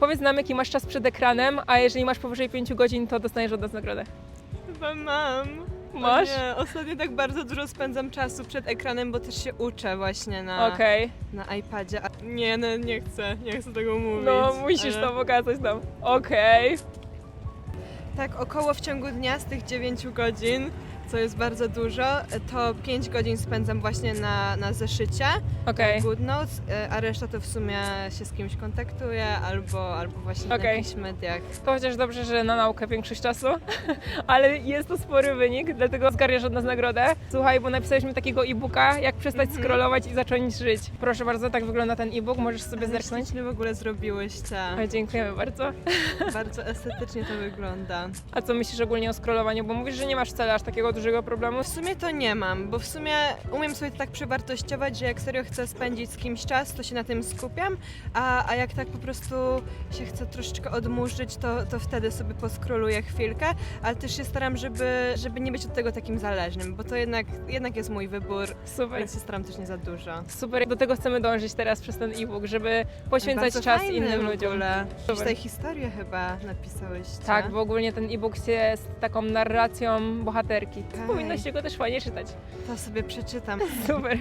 Powiedz nam, jaki masz czas przed ekranem, a jeżeli masz powyżej 5 godzin, to dostaniesz od nas nagrodę. Chyba mam. Masz? O Nie, ostatnio tak bardzo dużo spędzam czasu przed ekranem, bo też się uczę właśnie na, Okej. na iPadzie. A nie, no nie chcę, nie chcę tego mówić. No, musisz ale- to pokazać nam. Okej. Tak, około w ciągu dnia z tych 9 godzin, co jest bardzo dużo, to 5 godzin spędzam właśnie na, na zeszycie, Okej. Good Notes, e, a reszta to w sumie się z kimś kontaktuję albo, albo właśnie na Okej. jakichś mediach. To chociaż dobrze, że na naukę większość czasu, ale jest to spory wynik, dlatego zgarniasz od nas nagrodę. Słuchaj, bo napisałeś mi takiego e-booka, jak przestać Mhm. scrollować i zacząć żyć. Proszę bardzo, tak wygląda ten e-book, możesz sobie Ale zerknąć. ślicznie w ogóle zrobiłyście. O, dziękujemy bardzo. Bardzo estetycznie to wygląda. A co myślisz ogólnie o scrollowaniu? Bo mówisz, że nie masz wcale aż takiego dużego problemu. W sumie to nie mam, bo w sumie umiem sobie to tak przewartościować, że jak serio chcę spędzić z kimś czas, to się na tym skupiam, a, a jak tak po prostu się chcę troszeczkę odmurzyć, to, to wtedy sobie poskroluję chwilkę, ale też się staram, żeby, żeby nie być od tego takim zależnym, bo to jednak, jednak jest mój wybór, Super. więc się staram też nie za dużo. Super, do tego chcemy dążyć teraz przez ten e-book, żeby poświęcać Bardzo czas fajny innym w ludziom. ogóle. Super. tutaj historię chyba napisałyście. Tak, bo ogólnie ten e-book jest taką narracją bohaterki. Okej. Powinno się go też fajnie czytać. To sobie przeczytam. Super.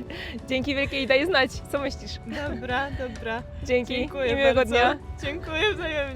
Dzięki wielkie i daj znać, co myślisz. Dobra, dobra. Dzięki Dziękuję i miłego bardzo. dnia. Dziękuję wzajemnie.